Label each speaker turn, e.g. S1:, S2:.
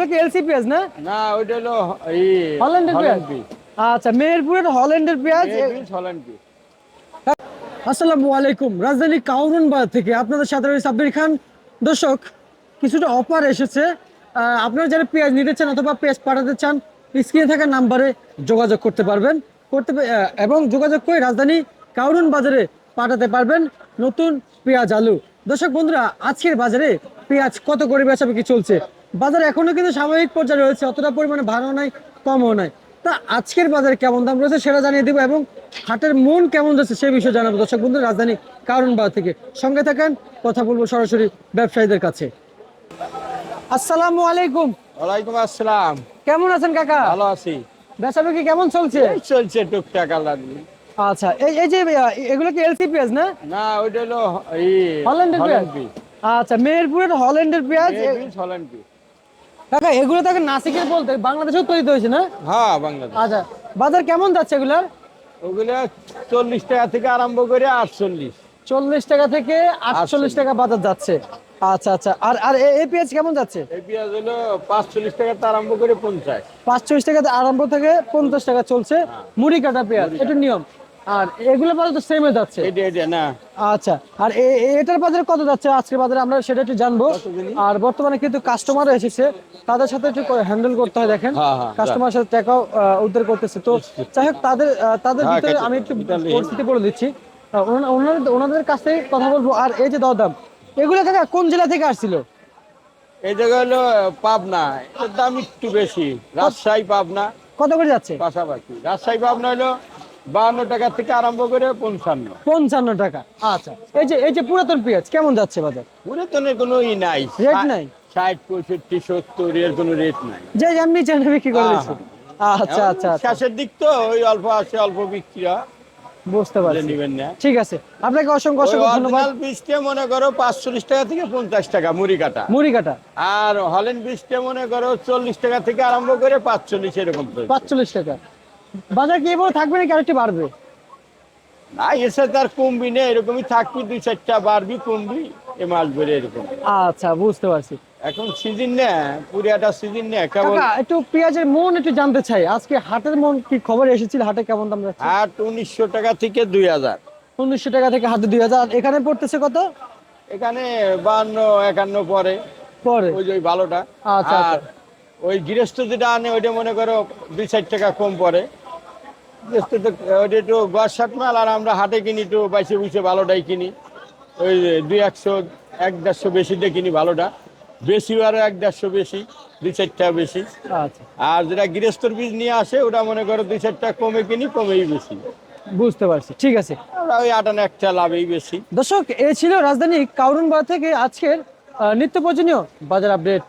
S1: এগুলো কি এলসি পেঁয়াজ না?
S2: না ওইটা হলো এই
S1: হল্যান্ডের পেঁয়াজ? আচ্ছা মেহেরপুরের হল্যান্ডের পেঁয়াজ
S2: হল্যান্ড
S1: আসসালামু আলাইকুম রাজধানী থেকে আপনাদের সাথে রয়েছে সাব্বির খান। দর্শক কিছুটা অফার এসেছে। আপনারা যারা পেঁয়াজ নিতে চান অথবা পেঁয়াজ পাঠাতে চান স্ক্রিনে থাকা নাম্বারে যোগাযোগ করতে পারবেন। করতে এবং যোগাযোগ করে রাজধানী কাউরন বাজারে পাঠাতে পারবেন নতুন পেঁয়াজ আলু। দর্শক বন্ধুরা আজকের বাজারে পেঁয়াজ কত করে বেচা বিক্রি চলছে? বাজার এখনও কিন্তু স্বাভাবিক পর্যায়ে রয়েছে অতটা পরিমাণে ভাড়াও নাই কমও নাই। তা আজকের বাজারে কেমন দাম রয়েছে সেটা জানিয়ে দেবো এবং হাটের মন কেমন যাচ্ছে সেই বিষয়ে জানাব। দর্শক বন্ধু রাজধানী কারণ বাজার থেকে সঙ্গে থাকেন কথা বলব সরাসরি ব্যবসায়ীদের কাছে। আসসালামু আলাইকুম।
S2: ওয়ালাইকুম আসসালাম।
S1: কেমন আছেন কাকা?
S2: ভালো আছি।
S1: বেচা বিক্রি কেমন চলছে?
S2: চলছে টুকটাক আল্লাহ
S1: আচ্ছা এই এই যে এগুলো কি এলসি পেঁয়াজ না?
S2: না ওইটা হলো এই
S1: হল্যান্ডের পেঁয়াজ। আচ্ছা মেহেরপুরের হল্যান্ডের পেঁয়াজ
S2: হল্যান্ড পিস
S1: কাকা এগুলো তাকে নাসিকের বলতে বাংলাদেশেও তৈরি হয়েছে না?
S2: হ্যাঁ বাংলাদেশ।
S1: আচ্ছা বাজার কেমন যাচ্ছে এগুলার
S2: ওগুলো চল্লিশ টাকা থেকে আরম্ভ করে আটচল্লিশ।
S1: চল্লিশ টাকা থেকে আটচল্লিশ টাকা বাজার যাচ্ছে। আচ্ছা আচ্ছা আর আর এই পেঁয়াজ কেমন যাচ্ছে?
S2: এই পেঁয়াজ হলো পাঁচচল্লিশ টাকা আরম্ভ করে পঞ্চাশ।
S1: পাঁচচল্লিশ টাকা আরম্ভ থেকে পঞ্চাশ টাকা চলছে। মুড়ি কাটা পেঁয়াজ এটা নিয়ম। আর এগুলো বাজার তো সেমে যাচ্ছে।
S2: না।
S1: আচ্ছা আর এটার বাজারে কত যাচ্ছে? আজকের বাজারে আমরা সেটা একটু জানব। আর বর্তমানে কিন্তু কাস্টমার এসেছে। তাদের সাথে একটু হ্যান্ডেল করতে হয় দেখেন।
S2: হ্যাঁ, হ্যাঁ,
S1: কাস্টমার সাথে টাকাও উদ্ধার করতেছে। তো যাই হোক তাদের তাদের
S2: হ্যাঁ,
S1: ভিতরে আমি একটু পরিস্থিতি বলে দিচ্ছি। ওনাদের ওনাদের কাছ থেকে কথা বলব। আর এই যে দরদাম এগুলো কাকা কোন জেলা থেকে আসছিল?
S2: এই জায়গা হলো পাবনা। দাম একটু বেশি। রাজশাহী পাবনা।
S1: কত করে যাচ্ছে?
S2: পাশাপাশি। রাজশাহী পাবনা হলো বাহান্ন টাকা থেকে আরম্ভ করে পঞ্চান্ন।
S1: পঞ্চান্ন টাকা। আচ্ছা এই যে এই যে পুরাতন পেঁয়াজ কেমন যাচ্ছে বাজার?
S2: পুরাতনের কোনো ই নাই।
S1: রেট নাই?
S2: ষাট পঁয়ষট্টি সত্তর এর কোনো রেট নাই।
S1: যে চান বিক্রি করে দিচ্ছে। আচ্ছা আচ্ছা আচ্ছা।
S2: শেষের দিক তো ওই অল্প আছে অল্প বিক্রি
S1: বুঝতে পারছি।
S2: নিবেন না।
S1: ঠিক আছে। আপনাকে অসংখ্য অসংখ্য ধন্যবাদ।
S2: বীজটা মনে করো পাঁচচল্লিশ টাকা থেকে পঞ্চাশ টাকা মুড়ি কাটা।
S1: মুড়ি কাটা।
S2: আর হল্যান্ড বীজটা মনে করো চল্লিশ টাকা থেকে আরম্ভ করে পাঁচচল্লিশ এরকম
S1: পাঁচচল্লিশ টাকা। বাজার কি এবার থাকবে নাকি আরেকটি বাড়বে?
S2: না এসে তার কমবি না এরকমই থাকবি দুই চারটা বাড়বি কমবি এ মাস বেড়ে এরকম।
S1: আচ্ছা বুঝতে পারছি।
S2: এখন সিজন না পুরিয়াটা সিজন না কেবল
S1: একটু পেঁয়াজের মন একটু জানতে চাই আজকে হাটের মন কি খবর এসেছিল? হাটে কেমন দাম যাচ্ছে?
S2: আট উনিশশো টাকা থেকে দুই হাজার।
S1: উনিশশো টাকা থেকে হাতে দুই হাজার। এখানে পড়তেছে কত?
S2: এখানে বান্ন একান্ন পরে।
S1: পরে।
S2: ওই যে ওই ভালোটা।
S1: আচ্ছা,
S2: আর ওই গৃহস্থ যেটা আনে ওইটা মনে করো দুই চার টাকা কম তো ওইটা একটু গছ সাত মাল আর আমরা হাটে কিনি একটু বাইশে বুঝে ভালোটাই কিনি। ওই দুই একশো এক দেড়শো বেশি দিয়ে কিনি ভালোটা। বেশি আরও এক দেড়শো বেশি দুই চারটা বেশি।
S1: আচ্ছা।
S2: আর যেটা গৃহস্থর বীজ নিয়ে আসে ওটা মনে করো দুই চারটা কমে কিনি কমেই বেশি।
S1: বুঝতে পারছি ঠিক আছে।
S2: ওই আটানা একটা লাভেই বেশি।
S1: দর্শক এ ছিল রাজধানী কাউরন বাজার থেকে আজকের নিত্য প্রয়োজনীয় বাজার আপডেট।